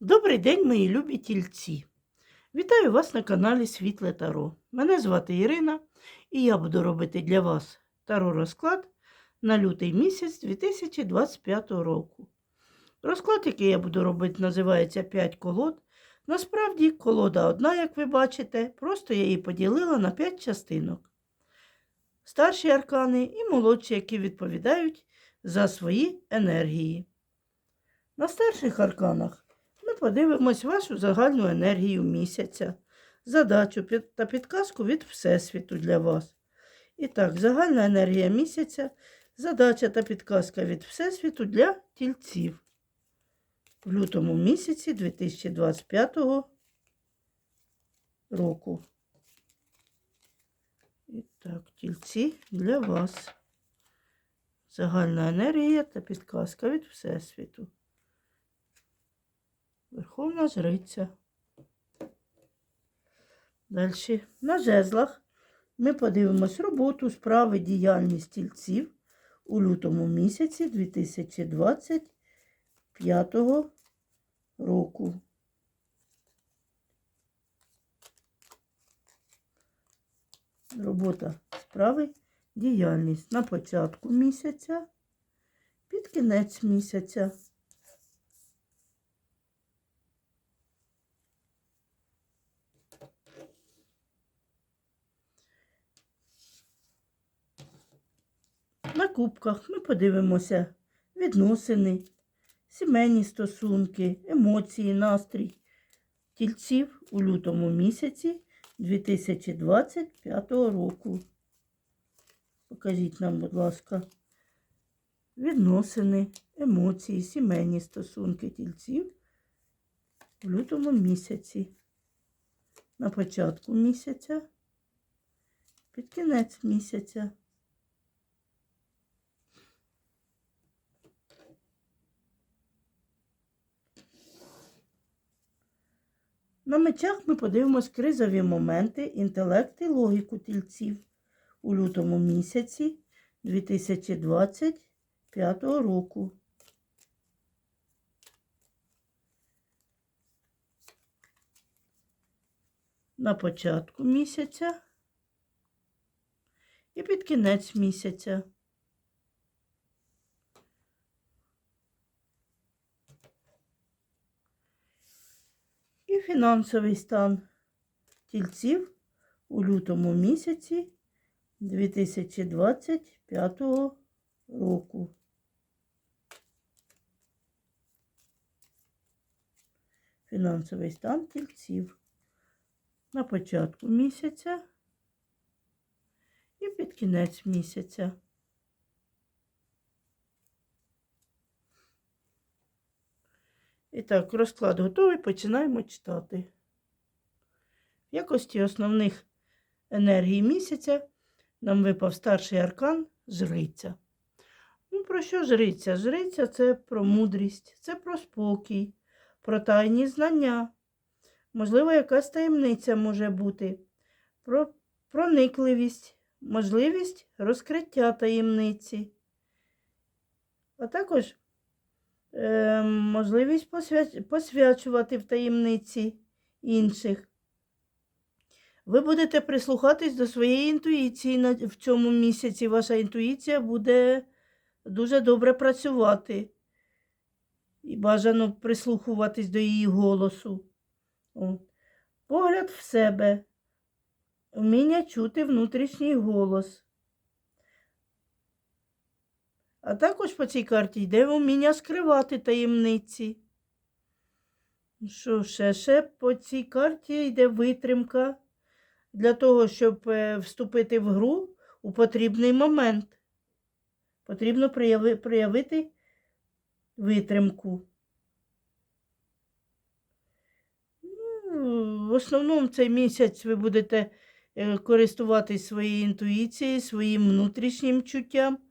Добрий день, мої любі тільці! Вітаю вас на каналі Світле Таро. Мене звати Ірина, і я буду робити для вас таро розклад на лютий місяць 2025 року. Розклад, який я буду робити, називається 5 колод. Насправді, колода одна, як ви бачите, просто я її поділила на 5 частинок. Старші аркани і молодші, які відповідають за свої енергії. На старших арканах подивимось вашу загальну енергію місяця, задачу та підказку від Всесвіту для вас. І так, загальна енергія місяця, задача та підказка від Всесвіту для тільців в лютому місяці 2025 року. І так, тільці для вас. Загальна енергія та підказка від Всесвіту. Верховна жриця. Далі. На жезлах ми подивимось роботу, справи, діяльність тільців у лютому місяці 2025 року. Робота, справи, діяльність на початку місяця, під кінець місяця. На кубках ми подивимося відносини, сімейні стосунки, емоції, настрій тільців у лютому місяці 2025 року. Покажіть нам, будь ласка, відносини, емоції, сімейні стосунки тільців в лютому місяці. На початку місяця, під кінець місяця. На мечах ми подивимось кризові моменти, інтелект і логіку тільців у лютому місяці 2025 року. На початку місяця і під кінець місяця. Фінансовий стан тільців у лютому місяці 2025 року. Фінансовий стан тільців на початку місяця і під кінець місяця. І так, розклад готовий, починаємо читати. В якості основних енергій місяця нам випав старший аркан жриця. Ну, про що жриця? Жриця це про мудрість, це про спокій, про тайні знання. Можливо, якась таємниця може бути, про проникливість, можливість розкриття таємниці. А також е, можливість посвя- посвячувати в таємниці інших. Ви будете прислухатись до своєї інтуїції в цьому місяці. Ваша інтуїція буде дуже добре працювати. І бажано прислухуватись до її голосу. От. Погляд в себе, вміння чути внутрішній голос. А також по цій карті йде вміння скривати таємниці. Що ще? Ще по цій карті йде витримка для того, щоб е, вступити в гру у потрібний момент. Потрібно проявити витримку. Ну, в основному цей місяць ви будете е, користуватись своєю інтуїцією, своїм внутрішнім чуттям.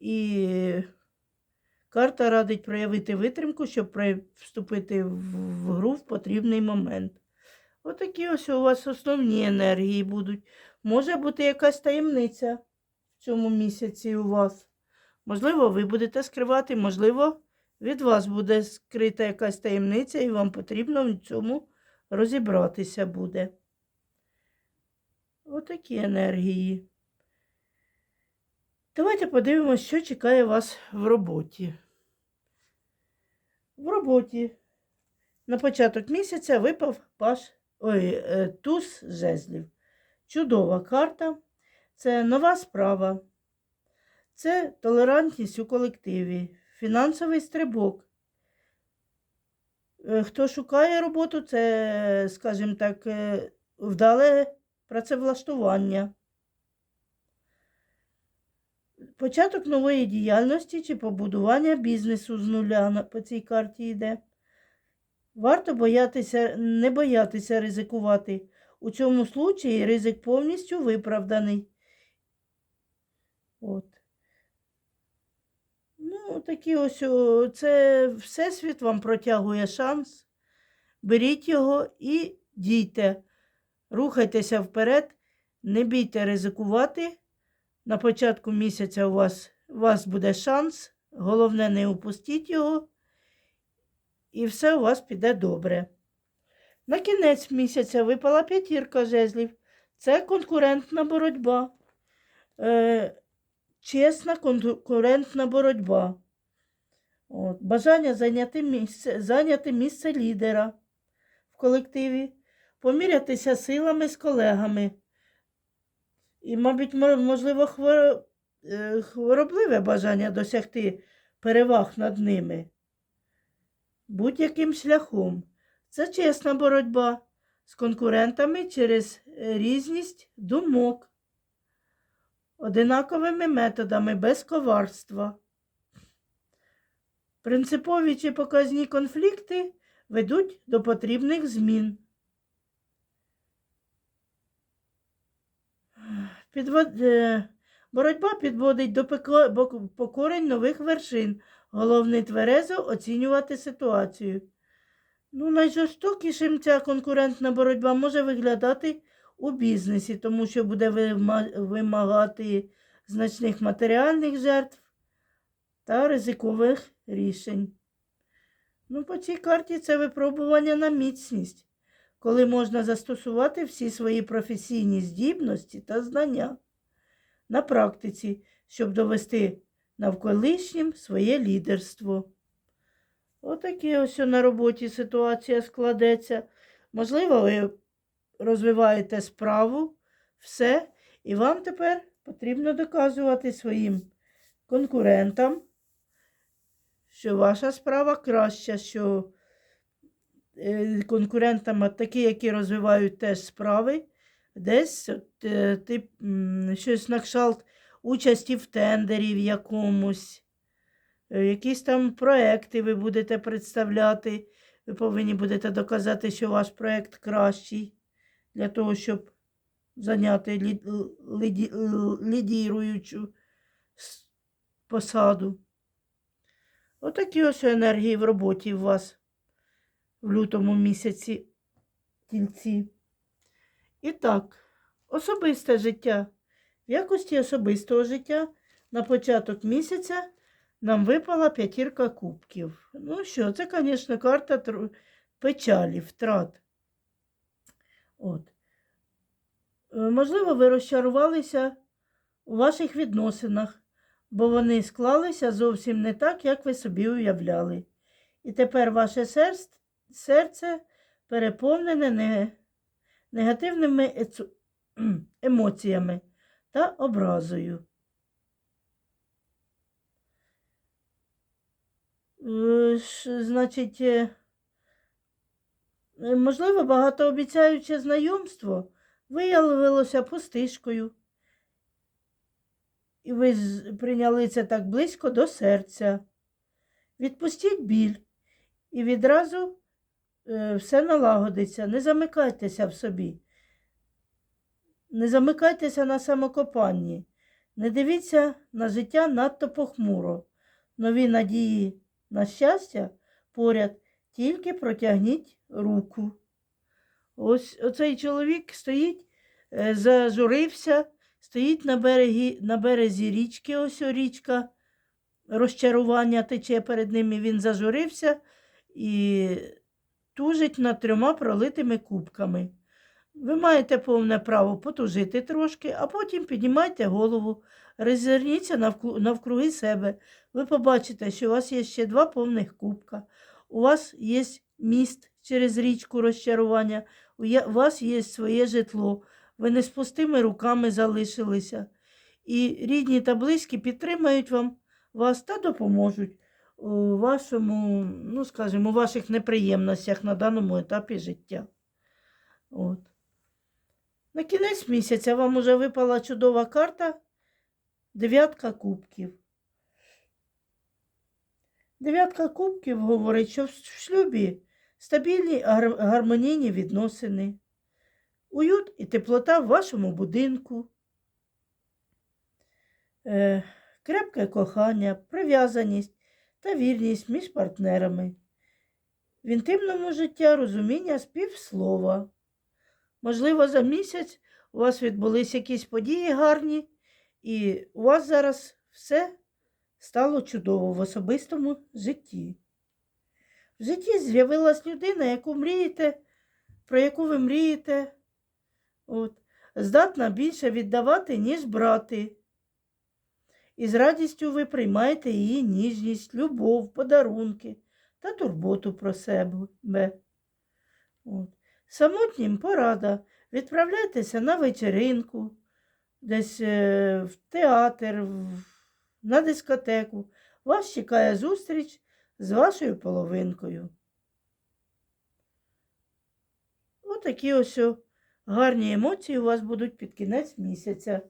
І карта радить проявити витримку, щоб вступити в гру в потрібний момент. Отакі ось у вас основні енергії будуть. Може бути якась таємниця в цьому місяці у вас. Можливо, ви будете скривати, можливо, від вас буде скрита якась таємниця, і вам потрібно в цьому розібратися буде. Отакі енергії. Давайте подивимося, що чекає вас в роботі. В роботі на початок місяця випав паш, ой, е, туз жезлів. Чудова карта. Це нова справа. Це толерантність у колективі, фінансовий стрибок. Е, Хто шукає роботу, це, скажімо так, е, вдале працевлаштування. Початок нової діяльності чи побудування бізнесу з нуля по цій карті йде. Варто боятися, не боятися ризикувати. У цьому случаї ризик повністю виправданий. От. Ну, такі ось, це Всесвіт вам протягує шанс. Беріть його і дійте. Рухайтеся вперед, не бійте ризикувати. На початку місяця у вас, у вас буде шанс. Головне, не упустіть його. І все у вас піде добре. На кінець місяця випала п'ятірка жезлів. Це конкурентна боротьба. Е, чесна конкурентна боротьба. От, бажання зайняти місце, зайняти місце лідера в колективі, помірятися силами з колегами. І, мабуть, можливо, е, хворобливе бажання досягти переваг над ними. Будь-яким шляхом. Це чесна боротьба з конкурентами через е, різність думок, одинаковими методами без коварства. Принципові чи показні конфлікти ведуть до потрібних змін. Підвод... е, Боротьба підводить до покорень нових вершин. Головне тверезо оцінювати ситуацію. Ну, найжорстокішим ця конкурентна боротьба може виглядати у бізнесі, тому що буде вимагати значних матеріальних жертв та ризикових рішень. Ну, по цій карті це випробування на міцність, коли можна застосувати всі свої професійні здібності та знання на практиці, щоб довести навколишнім своє лідерство. Отакі ось на роботі ситуація складеться. Можливо, ви розвиваєте справу, все, і вам тепер потрібно доказувати своїм конкурентам, що ваша справа краща, що конкурентам, от такі, які розвивають теж справи, десь от, е, тип, м, щось на кшталт участі в тендері в якомусь. Е, Якісь там проекти ви будете представляти. Ви повинні будете доказати, що ваш проект кращий для того, щоб зайняти лід, ліді, лідіруючу посаду. Отакі ось енергії в роботі у вас в лютому місяці тільці. І так, особисте життя. В якості особистого життя на початок місяця нам випала п'ятірка кубків. Ну що, це, звісно, карта печалі, втрат. От. Е, Можливо, ви розчарувалися у ваших відносинах, бо вони склалися зовсім не так, як ви собі уявляли. І тепер ваше серц- серце переповнене негативними емоціями та образою. Е, Значить, е, е, можливо, багатообіцяюче знайомство виявилося пустишкою. І ви прийняли це так близько до серця. Відпустіть біль і відразу все налагодиться. Не замикайтеся в собі. Не замикайтеся на самокопанні. Не дивіться на життя надто похмуро. Нові надії на щастя поряд, тільки протягніть руку. Ось оцей чоловік стоїть, е, зажурився, стоїть на берегі, на березі річки, ось річка розчарування тече перед ним, і він зажурився і тужить над трьома пролитими кубками. Ви маєте повне право потужити трошки, а потім піднімайте голову, розверніться навкруги себе. Ви побачите, що у вас є ще два повних кубка. У вас є міст через річку розчарування, у вас є своє житло. Ви не з пустими руками залишилися. І рідні та близькі підтримають вам вас та допоможуть у вашому, ну скажімо, у ваших неприємностях на даному етапі життя. От. На кінець місяця вам уже випала чудова карта дев'ятка кубків. Дев'ятка кубків говорить, що в шлюбі стабільні гар- гармонійні відносини, уют і теплота в вашому будинку, е, крепке кохання, прив'язаність та вірність між партнерами. В інтимному життя розуміння співслова. Можливо, за місяць у вас відбулись якісь події гарні, і у вас зараз все стало чудово в особистому житті. В житті з'явилась людина, яку мрієте, про яку ви мрієте, от, здатна більше віддавати, ніж брати. І з радістю ви приймаєте її ніжність, любов, подарунки та турботу про себе. От. Самотнім порада. Відправляйтеся на вечеринку, десь е, в театр, на дискотеку. Вас чекає зустріч з вашою половинкою. Отакі ось гарні емоції у вас будуть під кінець місяця.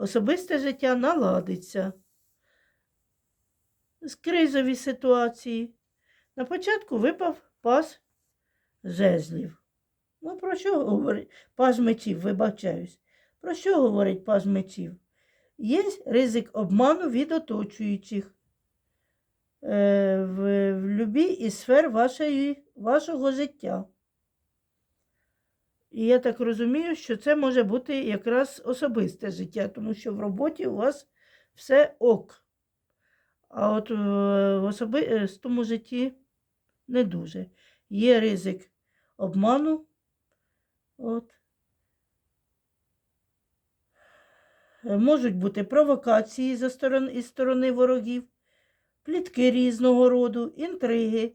Особисте життя наладиться. З кризові ситуації. На початку випав пас жезлів. Ну, про що говорить паж мечів, вибачаюсь. Про що говорить паж мечів? Є ризик обману від оточуючих е, в, в любій із сфер вашої, вашого життя. І я так розумію, що це може бути якраз особисте життя, тому що в роботі у вас все ок. А от е, в особистому житті не дуже. Є ризик обману. От. Е, Можуть бути провокації за сторон, сторони ворогів, плітки різного роду, інтриги,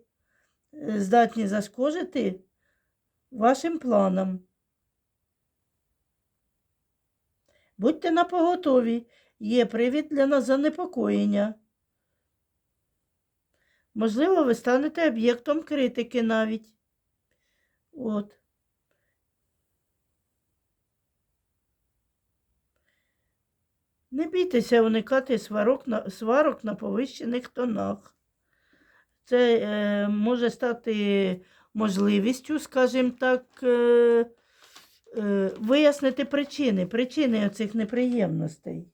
е, здатні зашкодити вашим планам. Будьте напоготові, є привід для нас занепокоєння. Можливо, ви станете об'єктом критики навіть. От. Не бійтеся уникати сварок на, сварок на повищених тонах. Це е, може стати можливістю, скажімо так, е, е, вияснити причини, причини оцих неприємностей.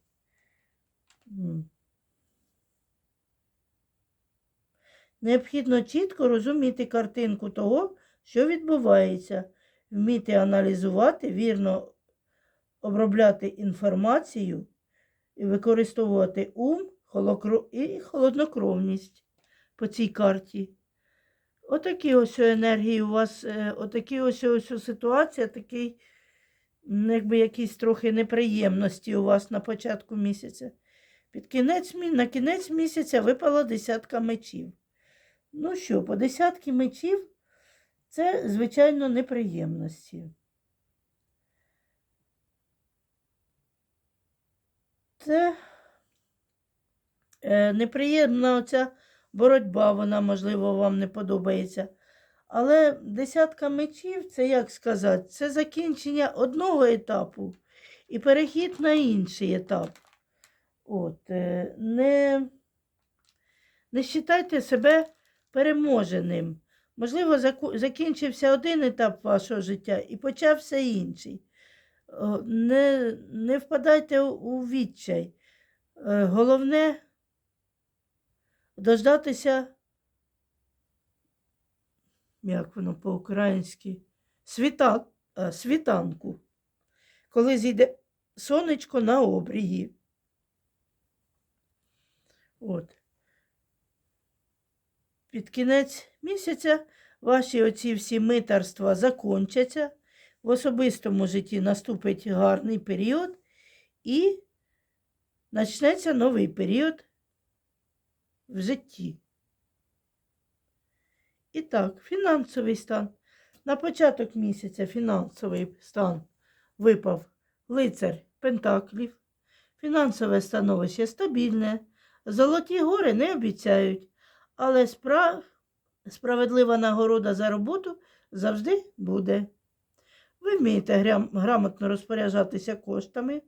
Необхідно чітко розуміти картинку того, що відбувається, вміти аналізувати, вірно обробляти інформацію і використовувати ум і холоднокровність по цій карті. Отакі ось енергії у вас, е, отакі ось, ось ситуація, такий, якби якісь трохи неприємності у вас на початку місяця. Під кінець, на кінець місяця випала десятка мечів. Ну що, по десятки мечів це, звичайно, неприємності. Це е, неприємна оця боротьба, вона, можливо, вам не подобається. Але десятка мечів, це як сказати, це закінчення одного етапу і перехід на інший етап. От, е, не, не вважайте себе переможеним. Можливо, закінчився один етап вашого життя і почався інший. Не, не впадайте у- у відчай. Е, Головне дождатися, як воно по-українськи, світа, е, світанку, коли зійде сонечко на обрії. От. під кінець місяця ваші оці всі митарства закончаться. В особистому житті наступить гарний період і почнеться новий період в житті. І так, фінансовий стан. На початок місяця фінансовий стан випав лицар Пентаклів. Фінансове становище стабільне. Золоті гори не обіцяють, але справ... справедлива нагорода за роботу завжди буде. Ви вмієте грам... грамотно розпоряджатися коштами.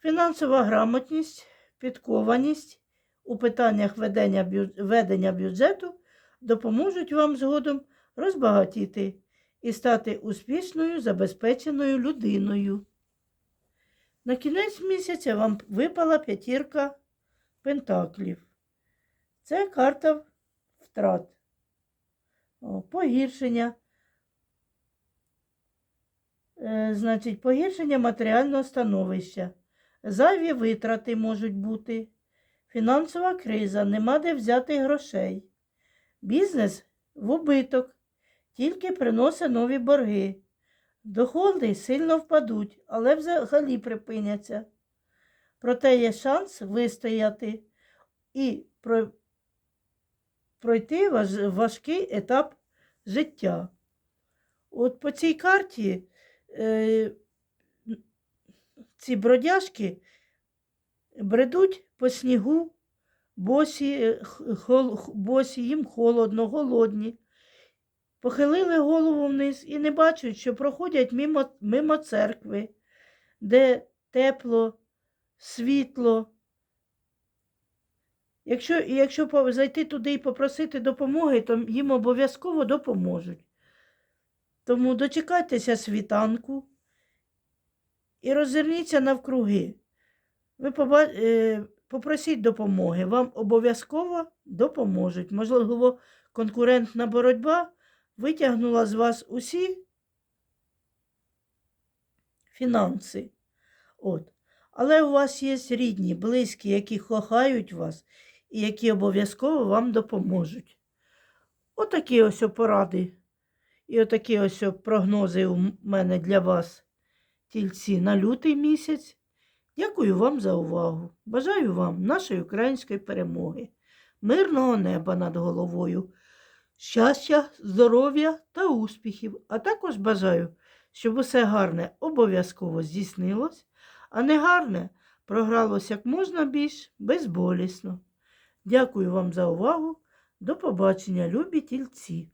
Фінансова грамотність, підкованість у питаннях ведення, ведення бюджету допоможуть вам згодом розбагатіти і стати успішною забезпеченою людиною. На кінець місяця вам випала п'ятірка пентаклів. Це карта втрат, погіршення. Е, значить, погіршення матеріального становища. Зайві витрати можуть бути. Фінансова криза, нема де взяти грошей. Бізнес в убиток, тільки приносить нові борги. Доходи сильно впадуть, але взагалі припиняться. Проте є шанс вистояти і пройти важкий етап життя. От по цій карті е, ці бродяжки бредуть по снігу, босі, е, хол- босі їм холодно, голодні. Похилили голову вниз і не бачать, що проходять мимо, мимо церкви, де тепло, світло. Якщо, якщо зайти туди і попросити допомоги, то їм обов'язково допоможуть. Тому дочекайтеся світанку і роззирніться навкруги. Ви е, попросіть допомоги, вам обов'язково допоможуть. Можливо, конкурентна боротьба витягнула з вас усі фінанси. От. Але у вас є рідні, близькі, які кохають вас і які обов'язково вам допоможуть. Отакі ось поради. І отакі ось прогнози у мене для вас, тільці, на лютий місяць. Дякую вам за увагу. Бажаю вам нашої української перемоги, мирного неба над головою, щастя, здоров'я та успіхів. А також бажаю, щоб усе гарне обов'язково здійснилось, а не гарне програлось як можна більш безболісно. Дякую вам за увагу. До побачення, любі тільці!